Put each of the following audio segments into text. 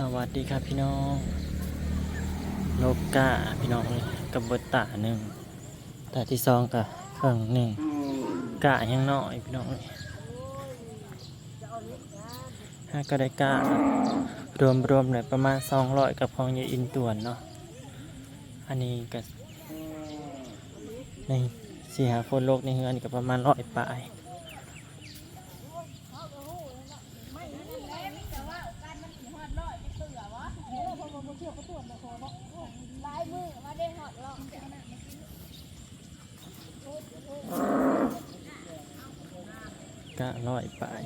สวัสดีครับพี่น้องโลกาพี่น้องเลยกับเบิดตาหนึ่งตาที่สองกับเครื่องหนึ่งกะยังน้อยพี่น้องเลยห้าก็ได้กะรวมรวมๆเลยประมาณสองร้อยกับของยายอินตวนเนาะอันนี้ก็ในสี่หาคนโลกในเฮือนนี่ก็ประมาณร้อยปลาย ก็ร้อยปลาย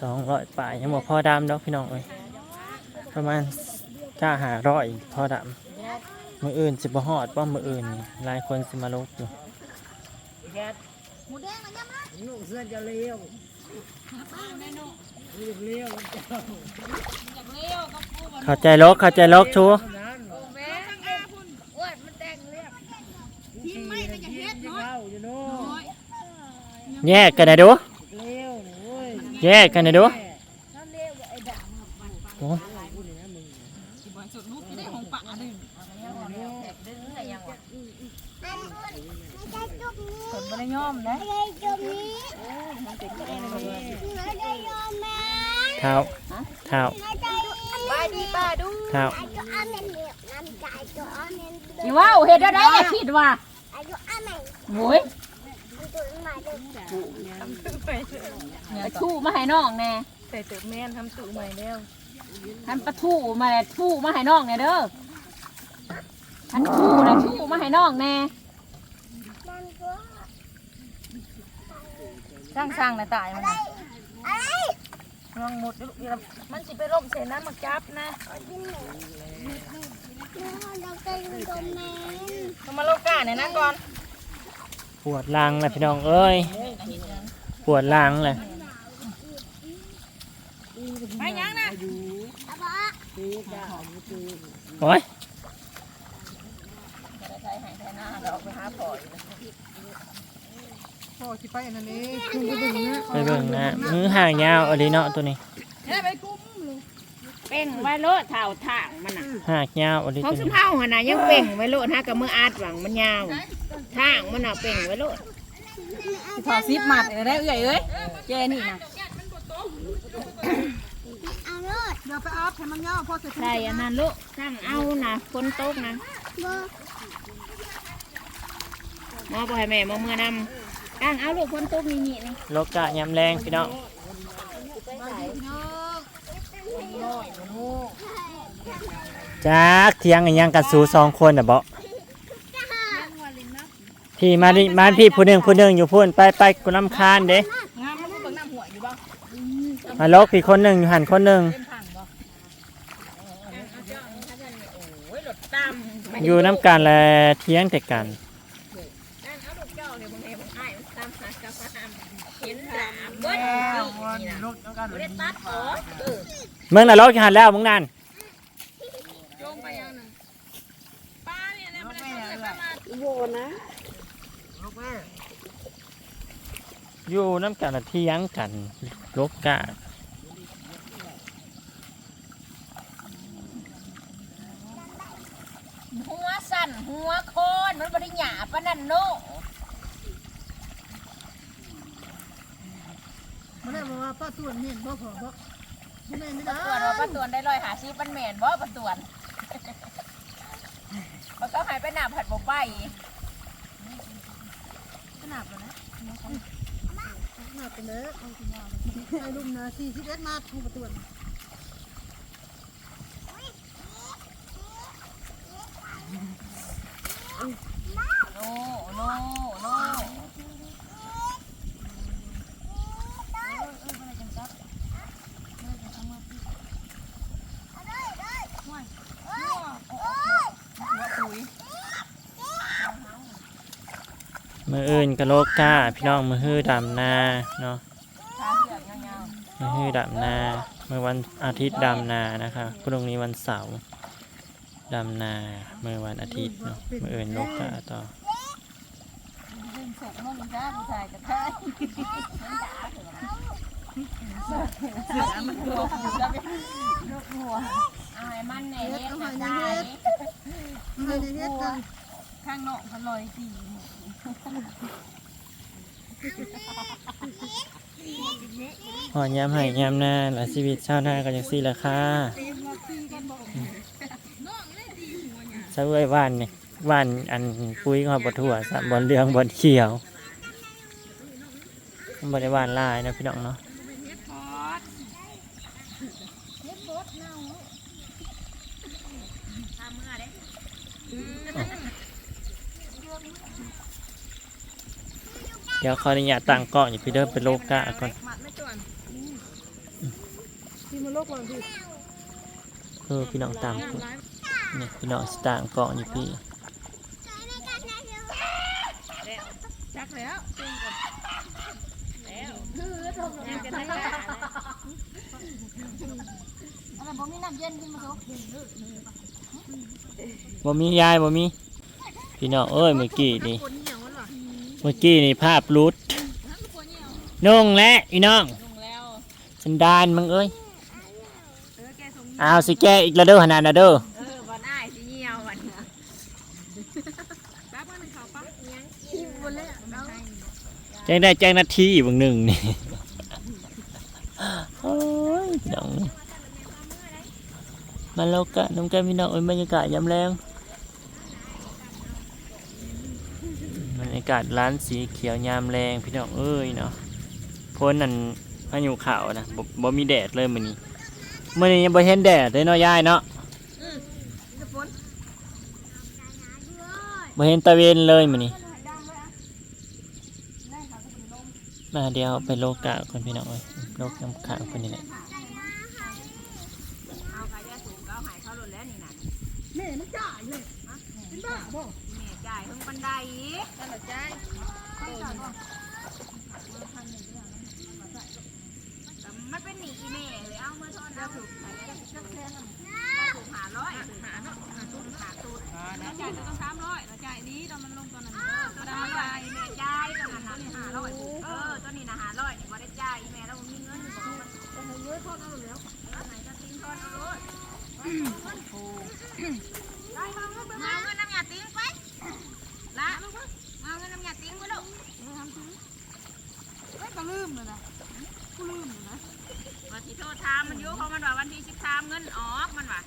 สองร้อยปลายยังบอกพ่อดำดอกพี่น้องเลยประมาณก้าหาร้อยพ่อดำมืออื่นสิบหอดว่ามืออื่นนี่หลายคนสิมาลกอยู่หมูแดงมันยังมาหนูเสื้อจะเลี้ยวเลี้ยวเลี้ยวเข้าใจลกเข้าใจลกชูนั้นแม่แม่พุ่นอ้วนมันแต่งเรียบทิ้งไม่ก็จะเฮ็ดเนาะอยู่โน่ แยกกันนะดูเลี้ยวโอ้ยแยกกันนะดูโอ้ยคนบ่ได้ยอมนะเท้าเท้าบายดีป้าดูเท้าอย่าว่าเฮ็ดได้ได้ผิดว่ะโว้ย ไปทู่มาให้น้องแน่ใส่เติมแม่นทำตู้ใหม่แล้วทำปลาทู่มาแหละทู่มาให้น้องแน่เด้อทันทู่นะทู่มาให้น้องแน่สร้างสร้างนะตายมันนะลองหมดลูกเดี๋ยวมันสิไปล่มเสน้ำมาจับนะเอามาโลกาเนี่ยนะก่อน ปวดหลังเลยพี่น้องเอ้ยปวดหลังเลยไปยังนะโอ้ยพ่อสิไปอันนั้นเองไปเบิ่งนะมือห่างยาวเอะไรเนาะตัวนี้เป่งไว้โลดเท่าทางมันน่ะหากยาวเอะไรของตัวสุนี้เฮาหั่นน่ะยังเป่งไว้โลดฮะกับมืออาดหวังมันยาว ทางมันน่ะเป่งไว้โลดถอดซิปมัดเอ้ยได้เอ้ยเอ้ยแกนี่นะอย่าไปอัพให้มันยาวพ่อจะใส่อันนั้นลูกตั้งเอานะคนโต๊กนะหมอบอกให้แม่มาเมื่อนำตั้งเอาลูกคนโต๊กนี่นี่นี่โลกะยำแรงพี่น้องจากเทียงกันยังกันสูสองคนอะบ่ พี่มาดิมาพี่ผู้หนึ่งผู้หนึ่งอยู่พูนไปไปกูลำคาญเด้งามมันเบิ่งน้ำหัวอยู่บ่มาลกพี่คนหนึ่งอยู่หันคนหนึ่งโอ้ยหลดตามอยู่น้ำกันและเทียงแต่กันตั้งเอาลูกเจ้าเนี่ยบางทีบางอ้ายมันตามหากาฟามเห็นดาบเบิ้ลวันรถแล้วกันไม่ได้ตัดออกเออมึงน่ะลกอยู่หันแล้วมึงนั่นลงไปยังหนึ่งป้าเนี่ย เนี่ยมันได้ใส่ป้ามาลูกแม่อยู่น้ำกันและเทียงกันลกกะหัวสั่นหัวโคนมันบริหยาปะนันโนมันได้มาว่าป้าตวนเห็นพ่พอพ่ไม่ได้ไม่ปได้ระตวนว่าประตวนได้ลอยหาซีปันแมนบ่ประตวนมันก็หายไปหนาผัดบ่ใบ หนักไปเลยไอ้ลุมนะสี่สิบเอ็ดมาทูประตูนโนโนโน มืออื่นกับโลกกะพี่น้องมือฮื้อดำนาเนาะขาเสือกยาวมือฮื้อดำนาเมื่อวันอาทิตย์ดำนานะคะพรุ่งนี้วันเสาร์ดำนาเมื่อวันอาทิตย์เนาะมืออื่นโลกกะต่อๆดึงศพน้องจ้าผู้ชายกระเทยเอาให้มันในเฮ็ดนะได้ให้ในเฮ็ดกัน ข้างนอกเขาลอยสีหอนยามให้ยามนาหลายชีวิตชาวนาก็ยังซี่ราคาซะเว้ยว่านนี่ว่านอันปุ้ยเขาบ่ทั่วสะบอลเหลืองบอลเขียวบ่ได้ว่านลายนะพี่น้องเนาะ เดี๋ยวขออนุญาตตั้งกล้องอยู่พี่เด้อเป็นโลกะก่อนที่มันโลกวันที่เออพี่น้องตามกูนี่พี่น้องสตางกล้องอยู่พี่จักแล้วอะไรบ่มีน้ำเย็นขึ้นมาสุกบ่มียายบ่มี พี่น้องเอ้ยเมื่อกี้นี่เมื่อกี้นี่ภาพหลุดนุ่งและพี่น้องลงแล้วสันดานมึงเอ้ยเอาสิแกอีกแล้วเด้อขนาดนะเด้อเออบ่ได้สิเหี่ยววันนี้แจ้งได้แจ้งนาทีอีกเบางหนึ่งนี่โอ้ยพี่น้องมาแล้วกะน้องแก้มพี่น้องเอ้ยบรรยากาศยามแรงบรรยากาศร้านสีเขียวยามแรงพี่น้องเอ้ยเนาะพ้นนั่นพายุขาวนะบ่บ่มีแดดเลยมื้อนี้มื้อนี้ยังบ่เห็นแดดเลยเนาะยายเนาะบ่เห็นตะเวนเลยมื้อนี้มาเดี๋ยวไปโลกะคนพี่น้องเอ้ยโลกน้ำขางคนนี้แหละ เอาไปได้สูงก็หายเข้าหลุดแล้วนี่น่ะ แม่มันจ่ายเลยเป็นบ้าบ่ แม่จ่าย เพิ่งบันไดกันหรอจ่ายมันเป็นหนีอีแม่เลยเอาเมื่อทอนเราถูกไปแล้วเราถูกหาร้อยหาเนาะหาตูดหาตูดเราจ่ายต้องสามร้อยเราจ่ายนี้ตอนมันลงตอนนั้นจ่ายแม่จ่ายตอนนั้นตัวนี้หาร้อยเออตัวนี้นะหาร้อยนี่บ่ได้จ่ายอีแม่เรามีเงินบอกมัน แต่ให้เยอะเท่านั้นแล้ว ไหนจะทิ้งทอนเอารถได้มาเงินมาเงินน้ำยาติ้งไปละลูกมาเงินน้ำยาติ้งไปลูก เฮ้ยก็ลืมเลยนะกูลืมเลยนะ วันที่โทษทามมันอยู่เขามันว่าวันที่สิบสามเงินออกมันว่า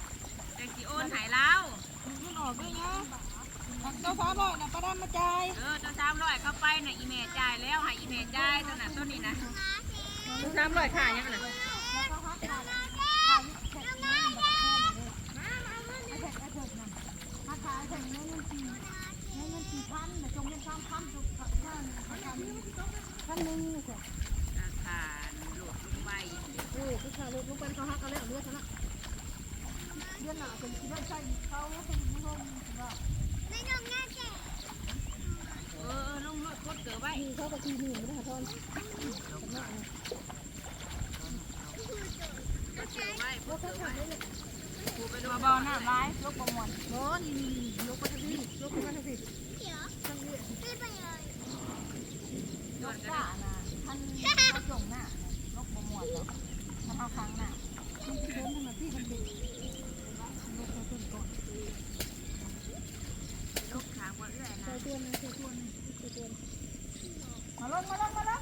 แต่สิโอนใหายแล้ว มันออกด้วยไงเจ้าสาวร้อยนะประดามมา จ่ายเออตัวสามร้อยเข้าไปน่ะอีเมลจ่ายแล้วให้อีเมลจ่ายตัวนั้นตัวนี้นะตัวสามร้อยขายยังไงน่ะมาขายถึงเงินสี่เงินสี่พันแต่จงเงินสามพันจุดพันพันหนึ่งเนี่ยราคาหลวดลงไปเออคือขาลูกลูกเป็นเขาฮักกันแล้วเลือดนะเลือดหนาเป็นที่ได้ใช่เขาเป็นผู้ชมว่าเอ อลงรถกดเกิดไว้มีเขากับทีหนึ่งไม่ได้หาทอนกูไปดูบอลหน้าร้ายลูกประมวลร้อนนี่ลูกไปที่นี่ลูกไปที่นี่โดนกันจ้านะท่านเขาจงหน้าลูกประมวลเนาะมันเอาครั้งหน้าที่จะเดินทางที่ทันที ลูกขางว่าเอื้อยนะ เตือนเตือนเตือนมาลงมาลงมาลง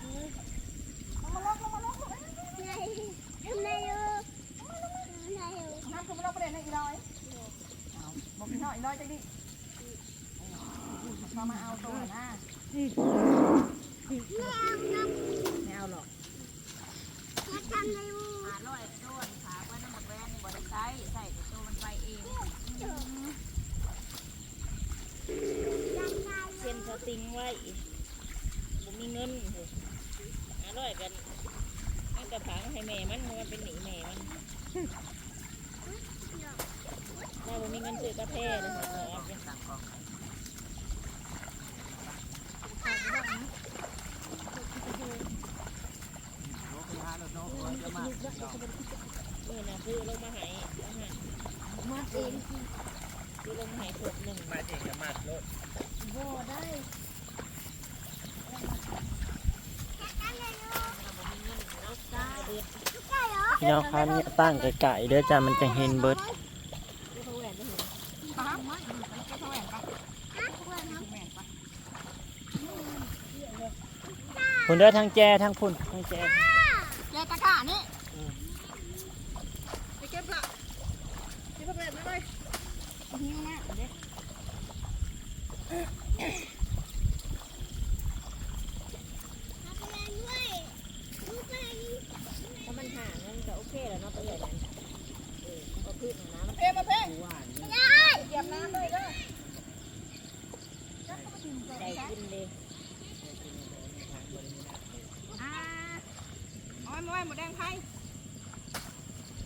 มาลงมาลงน้ำคือมาลงประเด็นในอีร้อยบอกพี่น้อยอีร้อยจังดิมามาเอาตัวหน้าไม่เอาหรอกหาร้อยโดนขาว่าน้ำหมดแวนบ่ได้ใช้ใส่แต่ตัวมันไปเองเซ็นสติงไว้บ่มีเงินหาร้อยกันเอากระถางให้แม่มันมันเป็นหนีแม่มัน ถ้าบ่มีเงินซื้อกาแฟเลยหมอเป็นสั่งของนี่นะคือลงมาหายอาหารมาเองคือลงมาหายขวดหนึ่งมาเองกับมาดโลดบ่ได้พี่น้องครับเนี่ยตั้งไก่ๆเด้อจ้ามันจะเห็นเบิด คุณเด้อทางแจทางพุ่นทางแจแกตะกร้านี่ไปเก็บละเก็บแบบนั้นเลยหิวนะเด็กถ้ามันห่างมันก็โอเคแล้วเนาะตัวใหญ่นั้นเออเอาขึ้นนะมันเอ้มาเพ่หวานเหยียบน้ำเลยเด้อใจกินเลย อ่าเอาไว้มาไว้หมูแดงไผ่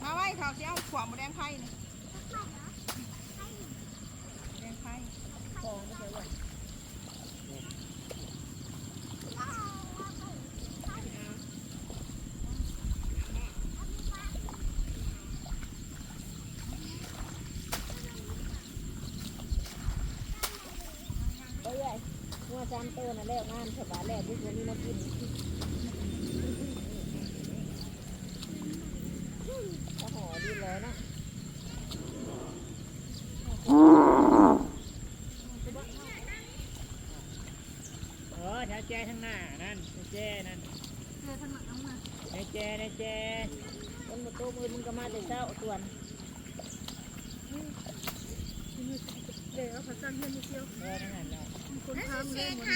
มาไว้เขาสิเอาขวาหมูแดงไผ่นี่แดงไผ่ฟองไม่ใช่หวาน โอ้ยงัวจามโตน่ะแล้วงานสบายแล้วที่วันนี้มากินก็ห่อดี เนาะเออแถวแจทางหน้านั่นแจนั่นเจอถนนน้องมาในแจในแจคนมาโตมือมึงก็มาแต่เช้าส่วนเดี๋ยวเขาสั่งเงินนิดเดียวเออนั่นน่ะเนาะคนทำเลยหมด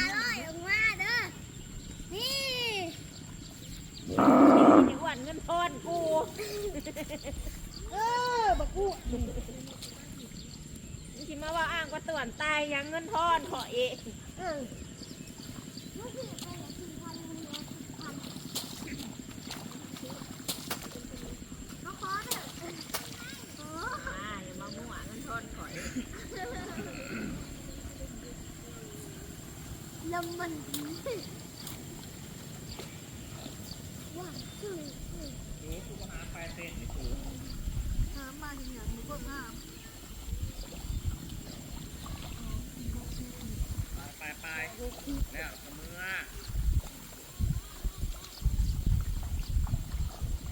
นี่อ้วนเงินทอนกู กกูมึงสิมาว่าอ้างว่าต่วนตายยังเงินทอนขอเอง เออ มาอย่ามามั่วเงินทอนขอเอง แล้วมันว่าคือ เออกูก็หาไปเต้นนี่กู หามาอย่างเงี้ยหมูก็งาม ไปไป แล้วเสมอ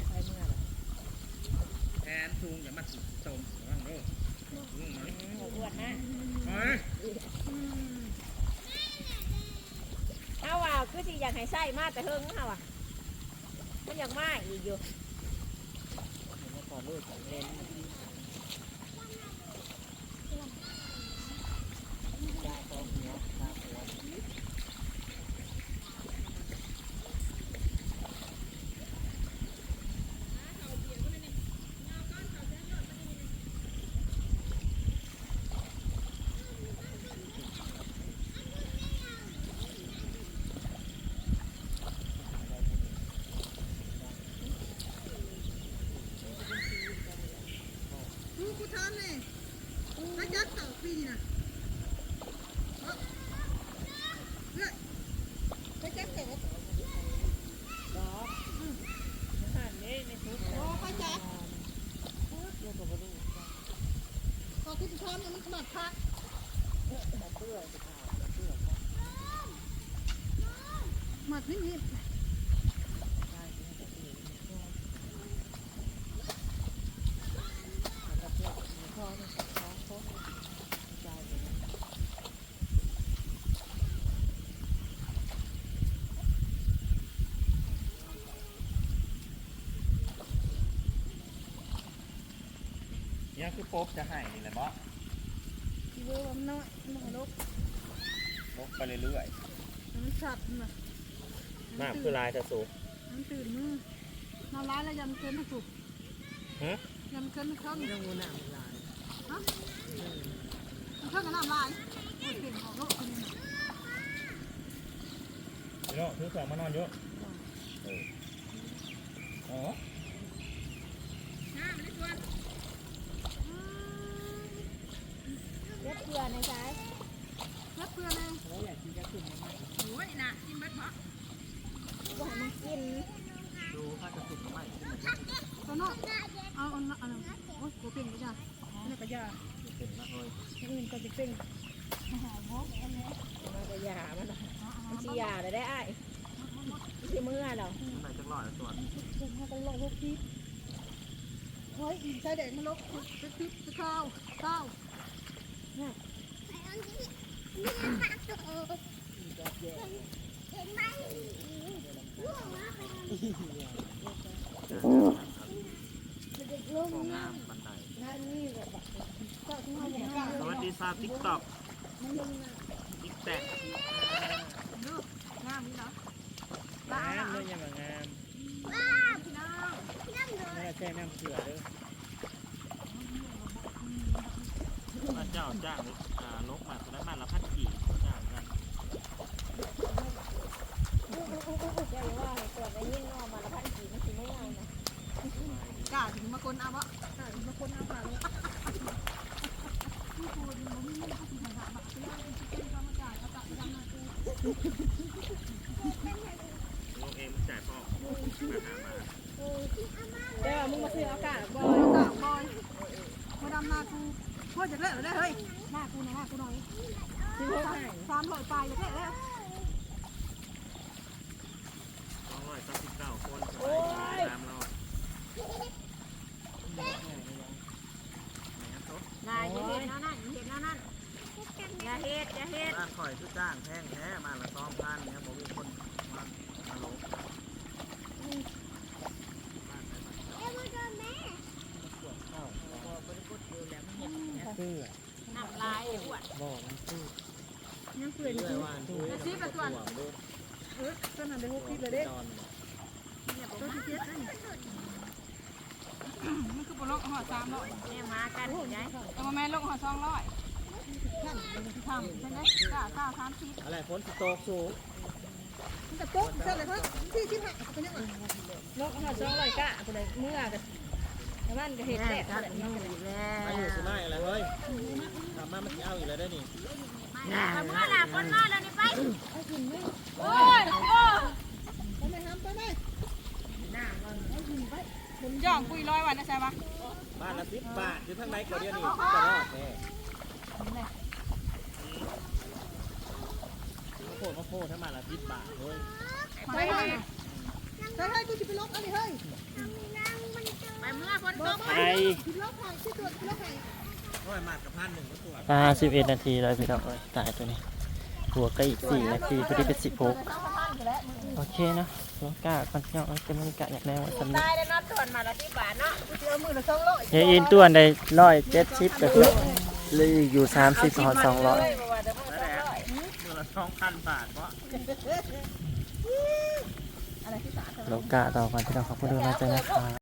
ไปเมื่อไหร่แทนทุงอย่ามาถูกจมว่างเด้ออืมมาอืมอ้วนนะเฮ้ยเอาว่าคือสิอยากให้ใส่มาแต่เฮิงเฮาอะมันอยากมาอีกอยู่มาขอลูกของเล่น กูกูทำเลยถ้ายัดต่อปีน่ะเฮ้ยไปจับเต๋อ ดอกนั่นนี่ในชุด โอ้ไปจับ เดี๋ยวก็บ่รู้ พอกูทำเนี่ยมันขนาดพักเสื้อสิขาวเสื้อหมัดนิดนิดเสื้อมีข้อนี่ข้อข้อใจเลยเนี่ยคือโป๊บจะให้นี่แหละบ่ เวอร์มันน้อยมันลบโป๊บไปเรื่อยมันสับมันๆมากคือลายจะสูง มันตื่นมือน้ำร้ายแล้วยำเกินทุกฮะ ยำเกินเครื่องเรื่องงูหนามลายฮะเครื่องกับน้ำลายโอ้ยเก่งออกโลกคนนี้พี่โน่ถือสองมานอนเยอะเอออ๋อ ล็บเกลือในซ้ายรับเพื่อนเลยแล้วอยากกินจะขึ้นไหมโอ้ยน่ะกินเบ็ดปะว่าให้มันกินดูถ้าจะสุกไม่ตัวน้องเอาเอาเอาโอ้ยกูเป็นก็จ้ะนี่ก็ยาเป็นมากเลยอื่นก็จะเป็นหอมหอมอันนี้มันก็ยามันน่ะมันชียาเลยได้อ้ายชที่มือเราไหนจักร้อยส่วนผมมากันลอยหกทิศเฮ้ยใส่แดงมันลบทิศทิศข้าวข้าว ของงามบันได งานนี้แบบก็ที่มาอย่างกัน สวัสดีซาติ๊กต็อกติ๊กแตกงามนี่เนาะงามเลยยังงามพี่น้องไม่ได้แช่น้ำเกลือเลยพระเจ้าจ้างอ่าลกมาตอนนั้นมาละพันกี่จ้างกัน เจ้าว่าตรวจได้ยิ่งว่ามาละพันกี่มันสิไม่เอานะกล้าถึงมาคนเอาบ่มาคนเอาผ่านเลยลงเองจ่ายพ่อมาหามาเจ้ามึงมาซื้อเอากาบ่บอยกล้าบอยมาดำนากูพ่อจะเลิกได้เฮ้ยหน้ากูนะหน้ากูหน่อยซื้อให้สามร้อยปลายจะเลิกแล้ว สองร้อยสามสิบเก้าคนตามเรา นายอย่า เฮ็ดเนาะนั่นอย่าเฮ็ดเนาะนั่นอย่าเฮ็ดอย่าเฮ็ดบ้านคอยชื่อจ้างแพงแท้มาละสองพันเนี่ยบอกมีคนมามาลงคือน้ำลายอ้วนบ่มันคือยังเปื่อยเรื่อยว่านคือซีประส่วนเออก็นั่นได้หกทิศเลยเด้จอนตัวที่เจ็ดนั่น มันคือปลกหัวสามร้อยแม่มากันไหมแต่ว่าแม่ลงหัวสองร้อยทำเป็นได้กล้ากล้าสามสิบอะไรฝนตกสูงมันกระตุกใช่เลยครับที่ที่หักเป็นยังไงนกหัวซองลอยกะคนใดเมื่อกันแต่มันก็เฮ็ดแตกแล้วนี่แล้มาอยู่สิไม่อะไรเฮ้ยทำมามันเอาอีกแล้วได้นี่เมื่อน่ะคนมาแล้วนี่ไปโอ้ยโอ้ยไปไหมครับไปไหม ผมย่องปุยร้อยวันนะใช่ปะบ้านละสิบบาทอยู่ทั้งไหนก็เดียวนี่จะรอดแน่ข้าวโพดข้าวโพดถ้ามาละสิบบาทเฮ้ยไปไหมใช่ให้กูจะไปลบอะไรเฮ้ยไปเมื่อคนต้องไปลบไข่ที่ตัวลบไข่ร้อยมากับพันหนึ่งตัวปลาสิบเอ็ดนาทีแล้วพี่น้องตายตัวนี้หัวก็อีกสี่นาทีพอดีเป็นสิบหก โอเคเนาะลงกล้าก่อนพี่น้องเอ้ยจะไม่ได้กะอยากได้ไว้สำนึกตายแล้วเนาะตรวจมาละที่บาทเนาะเจอมือละสองร้อยยายอินต้วนได้ร้อยเจ็ดสิบแต่พี่น้องเหลยอยู่สามสิบหอดสองร้อยเพราะว่าจะเมื่อสองร้อยเดือนละสองพันบาทวะลงกล้าต่อกันพี่น้องขอบคุณด้วยนะจ๊ะนะครับ